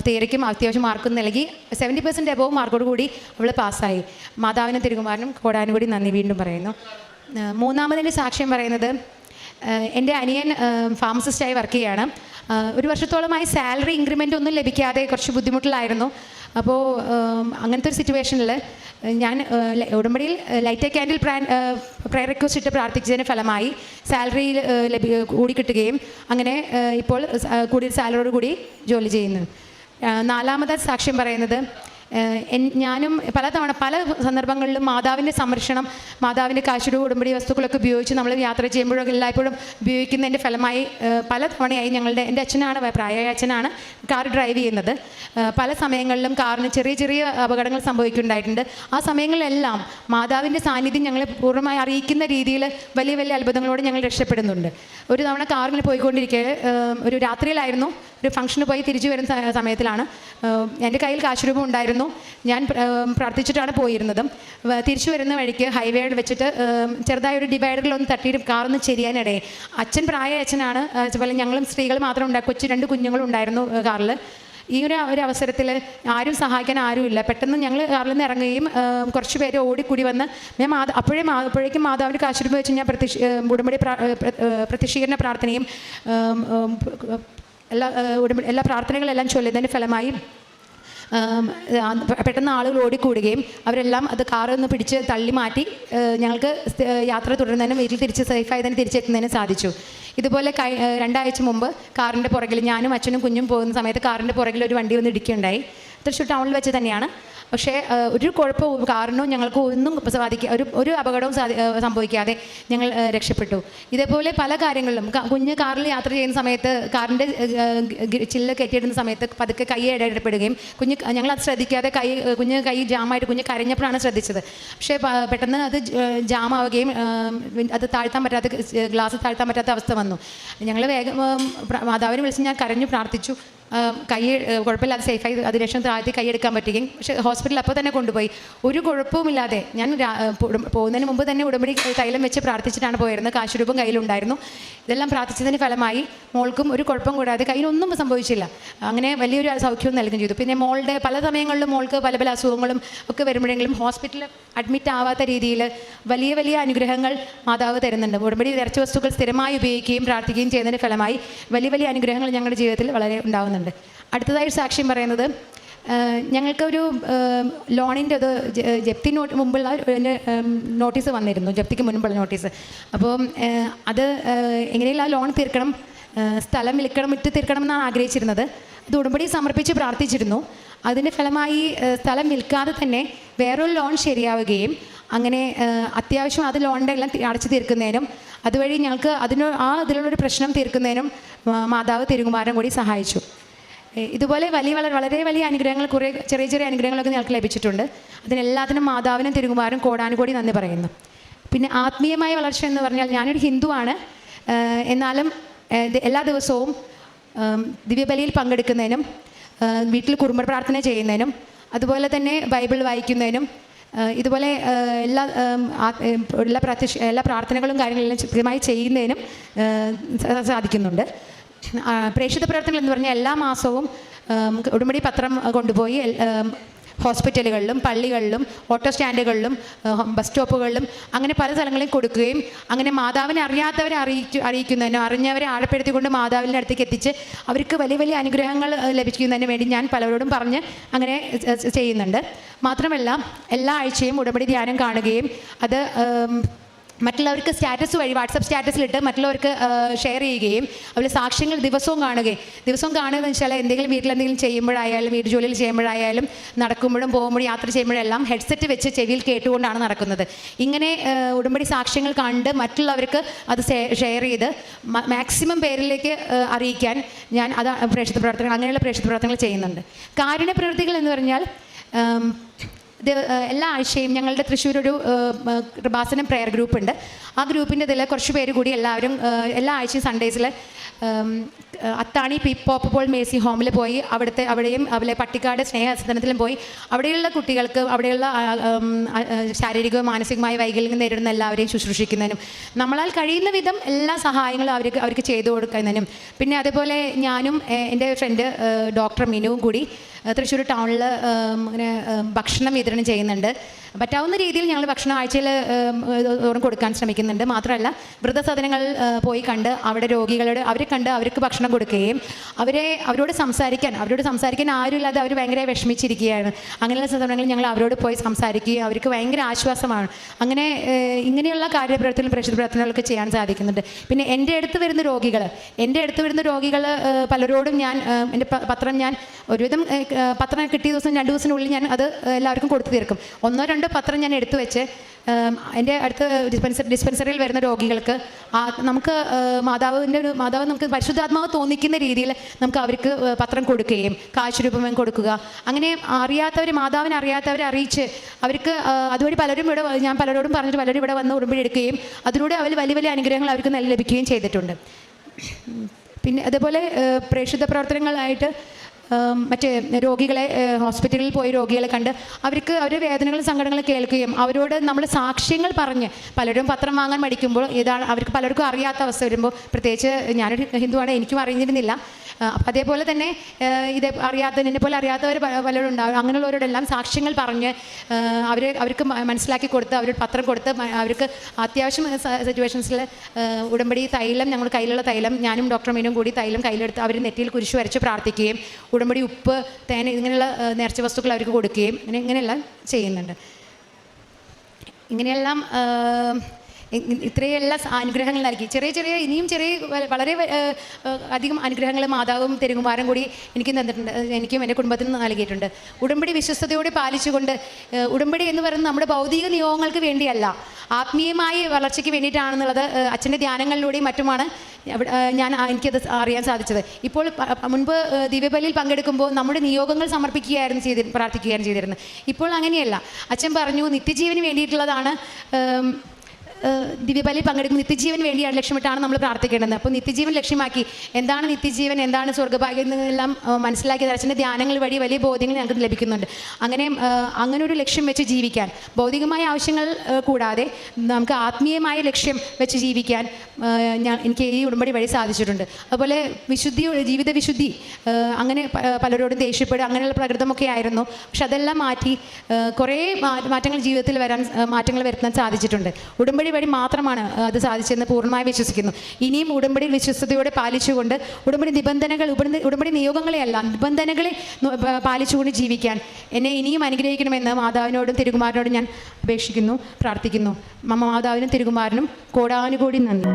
തിയറിക്കും അത്യാവശ്യം മാർക്കും നൽകി സെവന്റി പെർസെന്റ് എബോവ് മാർക്കോട് കൂടി അവൾ പാസ്സായി. മാതാവിനും തിരുകുമാരനും കോടാനും കൂടി നന്ദി വീണ്ടും പറയുന്നു. മൂന്നാമതിന്റെ സാക്ഷ്യം പറയുന്നത് എന്റെ അനിയൻ ഫാർമസിസ്റ്റായി വർക്ക് ചെയ്യുകയാണ് ഒരു വർഷത്തോളമായി സാലറി ഇൻക്രിമെന്റ് ഒന്നും ലഭിക്കാതെ കുറച്ച് ബുദ്ധിമുട്ടിലായിരുന്നു. അപ്പോൾ അങ്ങനത്തെ ഒരു സിറ്റുവേഷനിൽ ഞാൻ ഉടമ്പടിയിൽ ലൈറ്റ് ക്യാൻഡിൽ പ്രാൻ പ്രയർ റിക്വസ്റ്റ് ഇട്ട് പ്രാർത്ഥിച്ചതിന് ഫലമായി സാലറി ലഭി കൂടി കിട്ടുകയും അങ്ങനെ ഇപ്പോൾ കൂടിയ സാലറിയോട് കൂടി ജോലി ചെയ്യുന്നു. നാലാമത് സാക്ഷ്യം പറയുന്നത് ഞാനും പലതവണ പല സന്ദർഭങ്ങളിലും മാതാവിന്റെ സംരക്ഷണം മാതാവിന്റെ കാശുരു ഉടമ്പടി വസ്തുക്കളൊക്കെ ഉപയോഗിച്ച് നമ്മൾ യാത്ര ചെയ്യുമ്പോഴൊക്കെ എല്ലായ്പ്പോഴും ഉപയോഗിക്കുന്നതിന്റെ ഫലമായി പല തവണയായി ഞങ്ങളുടെ എന്റെ അച്ഛനാണ് പ്രായമായ അച്ഛനാണ് കാർ ഡ്രൈവ് ചെയ്യുന്നത്. പല സമയങ്ങളിലും കാറിന് ചെറിയ ചെറിയ അപകടങ്ങൾ സംഭവിക്കുന്നുണ്ടായിട്ടുണ്ട്. ആ സമയങ്ങളിലെല്ലാം മാതാവിന്റെ സാന്നിധ്യം ഞങ്ങളെ പൂർണമായി അറിയിക്കുന്ന രീതിയിൽ വലിയ വലിയ അത്ഭുതങ്ങളോട് ഞങ്ങൾ രക്ഷപ്പെടുന്നുണ്ട്. ഒരു തവണ കാറിൽ പോയിക്കൊണ്ടിരിക്കെ ഒരു രാത്രിയിലായിരുന്നു. ഒരു ഫംഗ്ഷന് പോയി തിരിച്ചു വരുന്ന സമയത്തിലാണ്. എന്റെ കയ്യിൽ കാശുരൂപം ഉണ്ടായിരുന്നു. ഞാൻ പ്രാർത്ഥിച്ചിട്ടാണ് പോയിരുന്നത്. തിരിച്ചു വരുന്ന വഴിക്ക് ഹൈവേയിൽ വെച്ചിട്ട് ചെറുതായ ഒരു ഡിവൈഡറിലൊന്ന് തട്ടിയിട്ട് കാറൊന്ന് ചെരിയാനിടയെ. അച്ഛൻ പ്രായ അച്ഛനാണ്. അതുപോലെ ഞങ്ങളും സ്ത്രീകൾ മാത്രം ഉണ്ടായി. കൊച്ചു രണ്ട് കുഞ്ഞുങ്ങളും ഉണ്ടായിരുന്നു കാറിൽ ഈ ഒരു ഒരു അവസരത്തിൽ ആരും സഹായിക്കാൻ ആരുമില്ല പെട്ടെന്ന് ഞങ്ങൾ കാറിൽ നിന്ന് ഇറങ്ങുകയും കുറച്ച് പേര് ഓടിക്കൂടി വന്ന് ഞാൻ മാത അപ്പോഴേ അപ്പോഴേക്കും മാതാവിന്റെ കാശുരൂപ വെച്ച് ഞാൻ പ്രത്യക്ഷ ഏഹ് ഉടമ്പടി പ്രാ- ഏഹ് പ്ര- ഏഹ് പ്രത്യക്ഷീകരണ പ്രാർത്ഥനയും എല്ലാ എല്ലാ പ്രാർത്ഥനകളെല്ലാം ചൊല്ലുന്നതിന്റെ ഫലമായി പെട്ടെന്ന് ആളുകൾ ഓടിക്കൂടുകയും അവരെല്ലാം അത് കാറിൽ നിന്ന് പിടിച്ച് തള്ളി മാറ്റി ഞങ്ങൾക്ക് യാത്ര തുടരുന്നതിനും വീട്ടിൽ തിരിച്ച് സേഫായി തന്നെ തിരിച്ചെത്തുന്നതിനും സാധിച്ചു. ഇതുപോലെ കൈ രണ്ടാഴ്ച മുമ്പ് കാറിന്റെ പുറകിൽ ഞാനും അച്ഛനും കുഞ്ഞും പോകുന്ന സമയത്ത് കാറിന്റെ പുറകിൽ ഒരു വണ്ടി വന്ന് ഇടിക്കുകയുണ്ടായി. തൃശ്ശൂർ ടൗണിൽ വെച്ച് തന്നെയാണ്. പക്ഷേ ഒരു കുഴപ്പവും കാരണവും ഞങ്ങൾക്ക് ഒന്നും സാധിക്കുക ഒരു ഒരു അപകടവും സംഭവിക്കാതെ ഞങ്ങൾ രക്ഷപ്പെട്ടു. ഇതേപോലെ പല കാര്യങ്ങളിലും കുഞ്ഞ് കാറിൽ യാത്ര ചെയ്യുന്ന സമയത്ത് കാറിന്റെ ചില്ല കെട്ടിയിടുന്ന സമയത്ത് പതുക്കെ കൈ ഇടപെടുകയും കുഞ്ഞ് ഞങ്ങൾ ശ്രദ്ധിക്കാതെ കൈ കുഞ്ഞ് കൈ ജാമായിട്ട് കുഞ്ഞ് കരഞ്ഞപ്പോഴാണ് ശ്രദ്ധിച്ചത്. പക്ഷേ പെട്ടെന്ന് അത് ജാമാവുകയും അത് താഴ്ത്താൻ പറ്റാത്ത ഗ്ലാസ് താഴ്ത്താൻ പറ്റാത്ത അവസ്ഥ വന്നു. ഞങ്ങൾ വേഗം മാതാവിനെ വിളിച്ച് ഞാൻ കരഞ്ഞു പ്രാർത്ഥിച്ചു. കൈ കുഴപ്പമില്ലാതെ സേഫായി അതിനുശേഷം താഴ്ത്തി കൈയെടുക്കാൻ പറ്റുകയും. പക്ഷേ ഹോസ്പിറ്റലിൽ അപ്പോൾ തന്നെ കൊണ്ടുപോയി. ഒരു കുഴപ്പവുമില്ലാതെ ഞാൻ പോകുന്നതിന് മുമ്പ് തന്നെ ഉടമ്പടി തൈലം വെച്ച് പ്രാർത്ഥിച്ചിട്ടാണ് പോയിരുന്നത്. കാശുരൂപം കയ്യിലുണ്ടായിരുന്നു. ഇതെല്ലാം പ്രാർത്ഥിച്ചതിന് ഫലമായി മോൾക്കും ഒരു കുഴപ്പം കൂടാതെ കയ്യിലൊന്നും സംഭവിച്ചില്ല. അങ്ങനെ വലിയൊരു സൗഖ്യവും നൽകുകയും ചെയ്തു. പിന്നെ മോളുടെ പല സമയങ്ങളിലും മോൾക്ക് പല പല അസുഖങ്ങളും ഒക്കെ വരുമ്പോഴെങ്കിലും ഹോസ്പിറ്റലിൽ അഡ്മിറ്റ് ആവാത്ത രീതിയിൽ വലിയ വലിയ അനുഗ്രഹങ്ങൾ മാതാവ് തരുന്നുണ്ട്. ഉടമ്പടി ഇറച്ചി വസ്തുക്കൾ സ്ഥിരമായി ഉപയോഗിക്കുകയും പ്രാർത്ഥിക്കുകയും ചെയ്യുന്നതിന്റെ ഫലമായി വലിയ വലിയ അനുഗ്രഹങ്ങൾ ഞങ്ങളുടെ ജീവിതത്തിൽ വളരെ ഉണ്ടാകുന്നുണ്ട് അടുത്തതായി സാക്ഷ്യം പറയുന്നത് ഞങ്ങൾക്കൊരു ലോണിന്റെ അത് ജപ്തി നോട്ട് മുമ്പുള്ള നോട്ടീസ് വന്നിരുന്നു ജപ്തിക്ക് മുൻപുള്ള നോട്ടീസ്. അപ്പോൾ അത് എങ്ങനെയുള്ള ലോൺ തീർക്കണം സ്ഥലം വിൽക്കണം വിറ്റ് തീർക്കണം എന്നാണ് ആഗ്രഹിച്ചിരുന്നത്. അത് ഉടമ്പടി സമർപ്പിച്ച് പ്രാർത്ഥിച്ചിരുന്നു. അതിന്റെ ഫലമായി സ്ഥലം വിൽക്കാതെ തന്നെ വേറൊരു ലോൺ ശരിയാവുകയും അങ്ങനെ അത്യാവശ്യം അത് ലോണിന്റെ എല്ലാം അടച്ചു തീർക്കുന്നതിനും അതുവഴി ഞങ്ങൾക്ക് അതിന് ആ ഇതിലുള്ളൊരു പ്രശ്നം തീർക്കുന്നതിനും മാതാവ് തിരുകുമാരൻ കൂടി സഹായിച്ചു. ഇതുപോലെ വലിയ വളരെ വളരെ വലിയ അനുഗ്രഹങ്ങൾ കുറേ ചെറിയ ചെറിയ അനുഗ്രഹങ്ങളൊക്കെ ഞങ്ങൾക്ക് ലഭിച്ചിട്ടുണ്ട്. അതിനെല്ലാത്തിനും മാതാവിനും തിരുകുമാരും കോടാനുകോടി നന്ദി പറയുന്നു. പിന്നെ ആത്മീയമായ വളർച്ച എന്ന് പറഞ്ഞാൽ ഞാനൊരു ഹിന്ദുവാണ്. എന്നാലും എല്ലാ ദിവസവും ദിവ്യബലിയിൽ പങ്കെടുക്കുന്നതിനും വീട്ടിൽ കുടുംബ പ്രാർത്ഥന ചെയ്യുന്നതിനും അതുപോലെ തന്നെ ബൈബിൾ വായിക്കുന്നതിനും ഇതുപോലെ എല്ലാ എല്ലാ പ്രാർത്ഥ എല്ലാ പ്രാർത്ഥനകളും കാര്യങ്ങളെല്ലാം കൃത്യമായി ചെയ്യുന്നതിനും സാധിക്കുന്നുണ്ട്. പ്രേക്ഷിത പ്രവർത്തനങ്ങൾ എന്ന് പറഞ്ഞാൽ എല്ലാ മാസവും ഉടുമ്പടി പത്രം കൊണ്ടുപോയി ഹോസ്പിറ്റലുകളിലും പള്ളികളിലും ഓട്ടോ സ്റ്റാൻഡുകളിലും ബസ് സ്റ്റോപ്പുകളിലും അങ്ങനെ പല സ്ഥലങ്ങളിലും കൊടുക്കുകയും അങ്ങനെ മാതാവിനെ അറിയാത്തവരെ അറിയിച്ചു അറിയിക്കുന്നതിനും അറിഞ്ഞവരെ ആഴപ്പെടുത്തിക്കൊണ്ട് മാതാവിന്റെ അടുത്തേക്ക് എത്തിച്ച് അവർക്ക് വലിയ വലിയ അനുഗ്രഹങ്ങൾ ലഭിക്കുന്നതിന് വേണ്ടി ഞാൻ പലരോടും പറഞ്ഞ് അങ്ങനെ ചെയ്യുന്നുണ്ട്. മാത്രമല്ല എല്ലാ ആഴ്ചയും ഉടമ്പടി ധ്യാനം കാണുകയും അത് മറ്റുള്ളവർക്ക് സ്റ്റാറ്റസ് വഴി വാട്സപ്പ് സ്റ്റാറ്റസിലിട്ട് മറ്റുള്ളവർക്ക് ഷെയർ ചെയ്യുകയും അവർ സാക്ഷ്യങ്ങൾ ദിവസവും കാണുകയും ദിവസവും കാണുക എന്ന് വെച്ചാൽ എന്തെങ്കിലും വീട്ടിൽ എന്തെങ്കിലും ചെയ്യുമ്പോഴായാലും വീട് ജോലിയിൽ ചെയ്യുമ്പോഴായാലും നടക്കുമ്പോഴും പോകുമ്പോഴും യാത്ര ചെയ്യുമ്പോഴെല്ലാം ഹെഡ്സെറ്റ് വെച്ച് ചെവിയിൽ കേട്ടുകൊണ്ടാണ് നടക്കുന്നത്. ഇങ്ങനെ ഉടമ്പടി സാക്ഷ്യങ്ങൾ കണ്ട് മറ്റുള്ളവർക്ക് അത് ഷെയർ ചെയ്ത് മാക്സിമം പേരിലേക്ക് അറിയിക്കാൻ ഞാൻ അത് പ്രേക്ഷിത പ്രവർത്തനങ്ങൾ അങ്ങനെയുള്ള പ്രേക്ഷിത പ്രവർത്തനങ്ങൾ ചെയ്യുന്നുണ്ട്. കാരുണ്യ പ്രവൃത്തികൾ എന്ന് പറഞ്ഞാൽ എല്ലാ ആഴ്ചയും ഞങ്ങളുടെ തൃശ്ശൂർ ഒരു കൃപാസനം പ്രെയർ ഗ്രൂപ്പ് ഉണ്ട്. ആ ഗ്രൂപ്പിന്റെ ഇതിൽ കുറച്ച് പേര് കൂടി എല്ലാവരും എല്ലാ ആഴ്ചയും സൺഡേസിൽ അത്താണി പി പോപ്പ് പോൾ മേസി ഹോമിൽ പോയി അവിടുത്തെ അവിടെയും അവിടെ പട്ടിക്കാട് സ്നേഹസദനത്തിലും പോയി. അവിടെയുള്ള കുട്ടികൾക്ക് അവിടെയുള്ള ശാരീരികവും മാനസികമായ വൈകല്യം നേരിടുന്ന എല്ലാവരെയും ശുശ്രൂഷിക്കുന്നതിനും നമ്മളാൽ കഴിയുന്ന വിധം എല്ലാ സഹായങ്ങളും അവർക്ക് അവർക്ക് ചെയ്തു കൊടുക്കുന്നതിനും. പിന്നെ അതുപോലെ ഞാനും എന്റെ ഫ്രണ്ട് ഡോക്ടർ മിനുവും കൂടി തൃശ്ശൂർ ടൗണിൽ ഇങ്ങനെ ഭക്ഷണം വിതരണം ചെയ്യുന്നുണ്ട്. പറ്റാവുന്ന രീതിയിൽ ഞങ്ങൾ ഭക്ഷണം ആഴ്ചയിൽ കൊടുക്കാൻ ശ്രമിക്കുന്നുണ്ട്. മാത്രമല്ല വൃദ്ധസദനങ്ങൾ പോയി കണ്ട് അവിടെ രോഗികളോട് അവരെ കണ്ട് അവർക്ക് ഭക്ഷണം കൊടുക്കുകയും അവരെ അവരോട് സംസാരിക്കാൻ അവരോട് സംസാരിക്കാൻ ആരുമില്ലാതെ അവർ ഭയങ്കര വിഷമിച്ചിരിക്കുകയാണ്. അങ്ങനെയുള്ള സന്ദർഭങ്ങൾ ഞങ്ങൾ അവരോട് പോയി സംസാരിക്കുകയും അവർക്ക് ഭയങ്കര ആശ്വാസമാണ്. അങ്ങനെ ഇങ്ങനെയുള്ള കാര്യപ്രവർത്തനം പ്രശ്ന പ്രവർത്തനങ്ങളൊക്കെ ചെയ്യാൻ സാധിക്കുന്നുണ്ട്. പിന്നെ എന്റെ അടുത്ത് വരുന്ന രോഗികൾ എന്റെ അടുത്ത് വരുന്ന രോഗികൾ പലരോടും ഞാൻ എന്റെ പത്രം ഞാൻ ഒരുവിധം പത്രം കിട്ടിയ ദിവസം രണ്ട് ദിവസത്തിനുള്ളിൽ ഞാൻ അത് എല്ലാവർക്കും കൊടുത്തു തീർക്കും. ഒന്നോ രണ്ടോ പത്രം ഞാൻ എടുത്തു വെച്ച് എന്റെ അടുത്ത് ഡിസ്പെൻസറി ഡിസ്പെൻസറിയിൽ വരുന്ന രോഗികൾക്ക് നമുക്ക് മാതാവിന്റെ ഒരു മാതാവ് നമുക്ക് പരിശുദ്ധാത്മാവ് തോന്നിക്കുന്ന രീതിയിൽ നമുക്ക് അവർക്ക് പത്രം കൊടുക്കുകയും കാശ് രൂപം കൊടുക്കുക. അങ്ങനെ അറിയാത്തവർ മാതാവിനെ അറിയാത്തവരെ അറിയിച്ച് അവർക്ക് അതുവഴി പലരും ഇവിടെ ഞാൻ പലരോടും പറഞ്ഞിട്ട് പലരും ഇവിടെ വന്ന് ഉടമ്പടി എടുക്കുകയും അതിലൂടെ അവർ വലിയ വലിയ അനുഗ്രഹങ്ങൾ അവർക്ക് നല്ല ലഭിക്കുകയും ചെയ്തിട്ടുണ്ട്. പിന്നെ അതുപോലെ പ്രേക്ഷിത പ്രവർത്തനങ്ങളായിട്ട് മറ്റേ രോഗികളെ ഹോസ്പിറ്റലിൽ പോയി രോഗികളെ കണ്ട് അവർക്ക് അവരുടെ വേദനകളും സങ്കടങ്ങളും കേൾക്കുകയും അവരോട് നമ്മൾ സാക്ഷ്യങ്ങൾ പറഞ്ഞ് പലരും പത്രം വാങ്ങാൻ മടിക്കുമ്പോൾ ഇതാണ് അവർക്ക് പലർക്കും അറിയാത്ത അവസ്ഥ വരുമ്പോൾ പ്രത്യേകിച്ച് ഞാനൊരു ഹിന്ദുവാണ് എനിക്കും അറിഞ്ഞിരുന്നില്ല. അതേപോലെ തന്നെ ഇത് അറിയാത്ത എന്നെ പോലെ അറിയാത്തവർ പലരും ഉണ്ടാവും. അങ്ങനെയുള്ളവരോടെല്ലാം സാക്ഷ്യങ്ങൾ പറഞ്ഞ് അവർ അവർക്ക് മനസ്സിലാക്കി കൊടുത്ത് അവർ പത്രം കൊടുത്ത് അവർക്ക് അത്യാവശ്യം സിറ്റുവേഷൻസിൽ ഉടമ്പടി തൈലം ഞങ്ങൾ കയ്യിലുള്ള തൈലം ഞാനും ഡോക്ടർ മീനും കൂടി തൈലം കയ്യിലെടുത്ത് അവർ നെറ്റിയിൽ കുരിശ് വരച്ച് പ്രാർത്ഥിക്കുകയും ഉടമ്പടി ഉപ്പ് തേൻ ഇങ്ങനെയുള്ള നേർച്ച വസ്തുക്കൾ അവർക്ക് കൊടുക്കുകയും അങ്ങനെ ഇങ്ങനെയെല്ലാം ചെയ്യുന്നുണ്ട്. ഇങ്ങനെയെല്ലാം ആഹ്, ഇ- ഇ- ഇത്രയെല്ലാം അനുഗ്രഹങ്ങൾ നൽകി ചെറിയ ചെറിയ ഇനിയും ചെറിയ വളരെ അധികം അനുഗ്രഹങ്ങൾ മാതാവും തെരുകുമാരും കൂടി എനിക്ക് തന്നിട്ടുണ്ട്. എനിക്കും എന്റെ കുടുംബത്തിൽ നിന്ന് നൽകിയിട്ടുണ്ട്. ഉടമ്പടി വിശ്വസ്തയോടെ പാലിച്ചുകൊണ്ട് ഉടമ്പടി എന്ന് പറയുന്നത് നമ്മുടെ ഭൗതിക നിയോഗങ്ങൾക്ക് വേണ്ടിയല്ല. ആത്മീയമായ വളർച്ചയ്ക്ക് വേണ്ടിയിട്ടാണെന്നുള്ളത് അച്ഛന്റെ ധ്യാനങ്ങളിലൂടെയും മറ്റുമാണ് ഞാൻ എനിക്കത് അറിയാൻ സാധിച്ചത്. ഇപ്പോൾ മുൻപ് ദിവ്യബലിയിൽ പങ്കെടുക്കുമ്പോൾ നമ്മുടെ നിയോഗങ്ങൾ സമർപ്പിക്കുകയായിരുന്നു ചെയ്തി പ്രാർത്ഥിക്കുകയായിരുന്നു ചെയ്തിരുന്നത്. ഇപ്പോൾ അങ്ങനെയല്ല. അച്ഛൻ പറഞ്ഞു നിത്യജീവന് വേണ്ടിയിട്ടുള്ളതാണ് ദിവ്യബലിയിൽ പങ്കെടുക്കുന്ന നിത്യജീവൻ വേണ്ടിയാണ് ലക്ഷ്യമിട്ടാണ് നമ്മൾ പ്രാർത്ഥിക്കേണ്ടത്. അപ്പോൾ നിത്യജീവൻ ലക്ഷ്യമാക്കി എന്താണ് നിത്യജീവൻ എന്താണ് സ്വർഗഭാഗ്യം എന്നെല്ലാം മനസ്സിലാക്കി അച്ഛന്റെ ധ്യാനങ്ങൾ വഴി വലിയ ബോധ്യങ്ങൾ ഞങ്ങൾക്ക് ലഭിക്കുന്നുണ്ട്. അങ്ങനെ അങ്ങനെ ഒരു ലക്ഷ്യം വെച്ച് ജീവിക്കാൻ ഭൗതികമായ ആവശ്യങ്ങൾ കൂടാതെ നമുക്ക് ആത്മീയമായ ലക്ഷ്യം വെച്ച് ജീവിക്കാൻ ഞാൻ എനിക്ക് ഈ ഉടമ്പടി വഴി സാധിച്ചിട്ടുണ്ട്. അതുപോലെ വിശുദ്ധി ജീവിത വിശുദ്ധി അങ്ങനെ പലരോടും ദേഷ്യപ്പെടുക അങ്ങനെയുള്ള പ്രകൃതമൊക്കെ ആയിരുന്നു. പക്ഷെ അതെല്ലാം മാറ്റി കുറേ മാറ്റങ്ങൾ ജീവിതത്തിൽ വരാൻ മാറ്റങ്ങൾ വരുത്താൻ സാധിച്ചിട്ടുണ്ട്. ഉടമ്പടി വഴി മാത്രമാണ് അത് സാധിച്ചതെന്ന് പൂർണമായി വിശ്വസിക്കുന്നു. ഇനിയും ഉടമ്പടി വിശ്വസ്തയോടെ പാലിച്ചുകൊണ്ട് ഉടമ്പടി നിബന്ധനകൾ ഉടമ്പടി നിയോഗങ്ങളെ അല്ല നിബന്ധനകളെ പാലിച്ചുകൊണ്ട് ജീവിക്കാൻ എന്നെ ഇനിയും അനുഗ്രഹിക്കണമെന്ന് മാതാവിനോടും തിരുകുമാരനോടും ഞാൻ അപേക്ഷിക്കുന്നു പ്രാർത്ഥിക്കുന്നു. മാതാവിനും തിരുകുമാരനും കോടാനുകോടി നന്ദി.